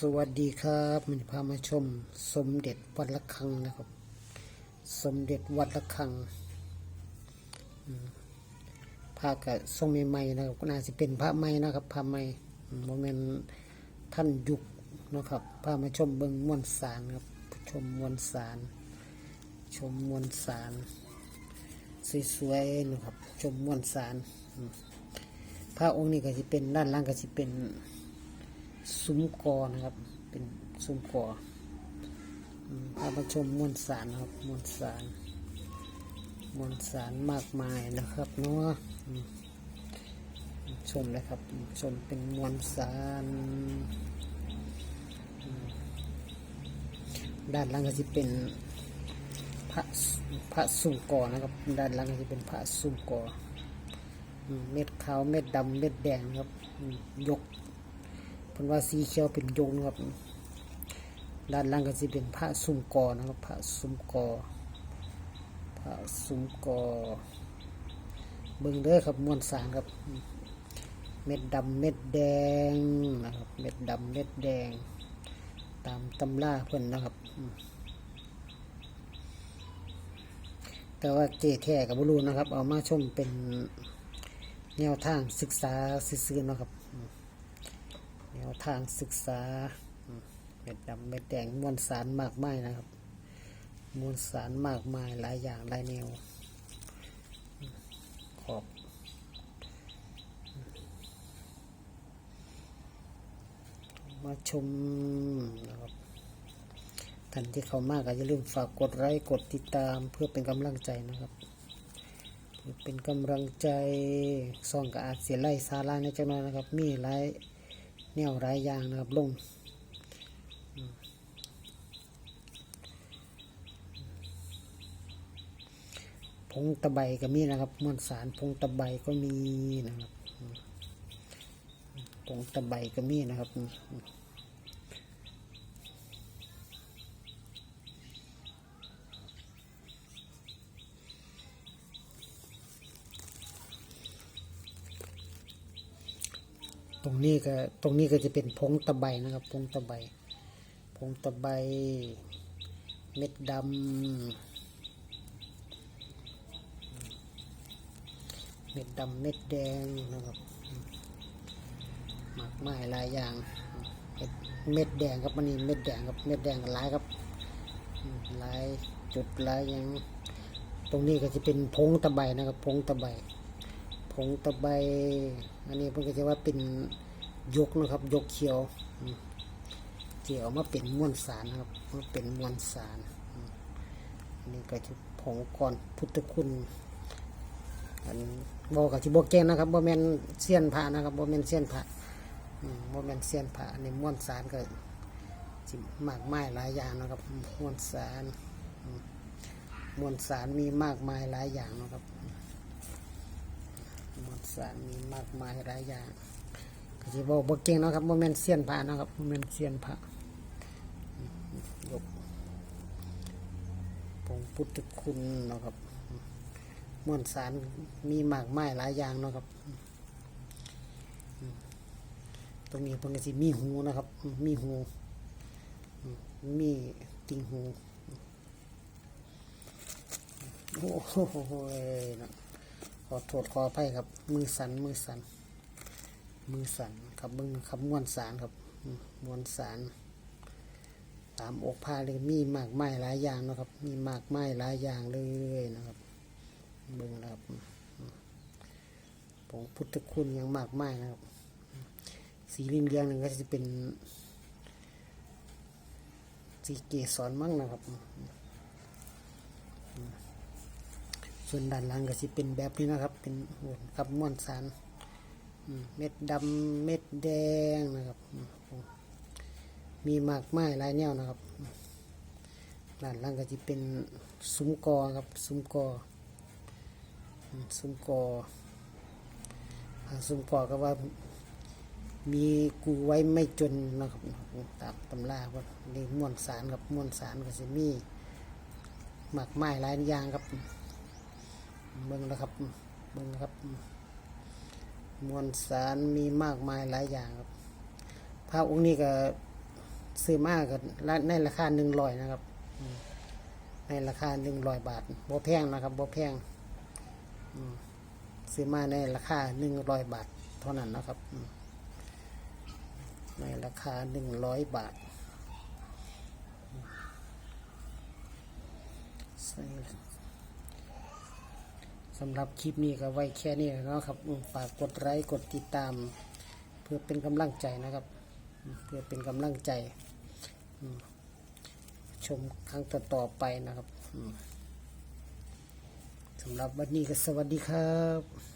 สวัสดีครับมันพามาชมสมเด็จวัดละคังนะครับ สมเด็จวัดละคังพระกับทรงใหม่ๆนะครับน่าจะเป็นพระใหม่นะครับพระใหม่โมเมนท่านยุคนะครับพามาชมเบิงมวลสารครับชมมวลสารชมมวลสารสวยๆนะครับ ชมมวลสารพระองค์นี้ก็จะเป็นด้านล่างก็จะเป็น ซุ้มกอนะครับ เป็นซุ้มกออืมพามาชมมวลสารนะครับมวลสารมวลสารมากมายนะครับเนาะชมเลยครับ ชมเป็นมวลสาร ด้านล่างก็จะเป็นพระพระซุ้มกอนะครับ ด้านล่างก็จะเป็นพระซุ้มกออืมเม็ดขาวเม็ดดำเม็ดแดงครับยก เพิ่นว่าสีเขียวเป็นยงนะครับด้านล่างก็จะเป็นพระซุ้มกอนะครับพระซุ้มกอพระซุ้มกอเบิ่งเด้อครับมวลสารครับ เม็ดดำเม็ดแดงนะครับเม็ดดำเม็ดแดง ตามตำราเพิ่นนะครับ แต่ว่าเจแท้กับบรูนะครับ เอามาชมเป็นแนวทางศึกษาซื่อๆนะครับ แนวทางศึกษาเม็ดดำเม็ดแดงมวลสารมากมายนะครับมวลสารมากมายหลายอย่างหลายแนวขอบมาชมนะครับท่านที่เข้ามาก็อย่าลืมฝากกดไลค์กดติดตามเพื่อเป็นกำลังใจนะครับเป็นกำลังใจซ่องกับอาเสียไล่สาระในจังหวะนะครับ มีหลาย แนวหลายอย่างนะครับลงอืมพงตะไบก็มีนะครับมวลสารพงตะไบก็มีนะครับผงตะไบก็มีนะครับ รงนี้ก็ตรงนี้ก็จะเป็นพงตะไบนะครับพงตะไบพงตะไบเม็ดดำเม็ดดำเม็ดแดงนะครับหมากไม้หลายอย่างเม็ดเม็ดแดงครับมันนี่เม็ดแดงครับเม็ดแดงหลายครับหลายจุดหลายอย่างตรงนี้ก็จะเป็นพงตะไบนะครับพงตะไบผงตะไบ อันนี้เพิ่นก็จะว่าเป็น ยกนะครับ ยกเขียวที่เออกมาเป็นมวลสารนะครับมาเป็นมวลสารอันนี้ก็จะผงก่อนพุทธคุณอันบอกกับที่บอกแก้งนะครับบ่แมนเสี้ยนพระนะครับบ่แมนเสี้ยนพระอืมบ่แมนเสี้ยนพระอันนี้มวลสารก็สิมากมายหลายอย่างนะครับมวลสารมมวลสารมีมากมายหลายอย่างนะครับมวลสารมีมากมายหลายอย่าง ก็จะบอกบอกเก่งเนาะครับโมเมนเซียนพระนะครับโมเมนเซียนพระยกพงพุทธคุณเนาะครับมวลสารมีมากมายหลายอย่างเนาะครับ ตรงนี้เพิ่นก็สิมีหูนะครับ มีหู มีติ่งหูโอ้โหนะขอโทษขออภัยครับ มือสันมือสัน มือสั่นครับมึงครับมวนสารครับมวนสารตามอกผ้าเลยมีมากไม้หลายอย่างนะครับ มีมากไม้หลายอย่างเลยนะครับเบิ่งนะครับอืมผงพุทธคุณยังมากไม้นะครับ สีเหลืองๆนึงก็จะเป็นสีเกสรมั่งนะครับ ส่วนด้านหลังก็สิเป็นแบบนี้นะครับ เป็นโหนกับม้วนสาร เม็ดดำเม็ดแดงนะครับ มีมากไม้หลายแนวนะครับอืมด้านหลังก็จะเป็นซุ้มกอครับซุ้มกอซุ้มกอซุ้มกอก็ว่ามีกูไว้ไม่จนนะครับตามตำราว่านี่ม้วนสารกับม้วนสารก็จะมีมากไม้หลายอย่างครับเบิ่งนะครับเบิ่งนะครับ มวลสารมีมากมายหลายอย่างครับพระองค์นี้ก็ซื้อมาก็ในราคาหนึ่งร้อยนะครับอืมในราคาหนึ่งร้อยบาทบ่แพงนะครับบ่แพงอืมซื้อมาในราคาหนึ่งร้อยบาท เท่านั้นนะครับอืมในราคาหนึ่งร้อยบาทใส่ สำหรับคลิปนี้ก็ไว้แค่นี้เนาะครับฝากกดไลค์กดติดตาม เพื่อเป็นกำลังใจนะครับ เพื่อเป็นกำลังใจ ชมครั้งต่อๆไปนะครับสำหรับวันนี้ก็สวัสดีครับ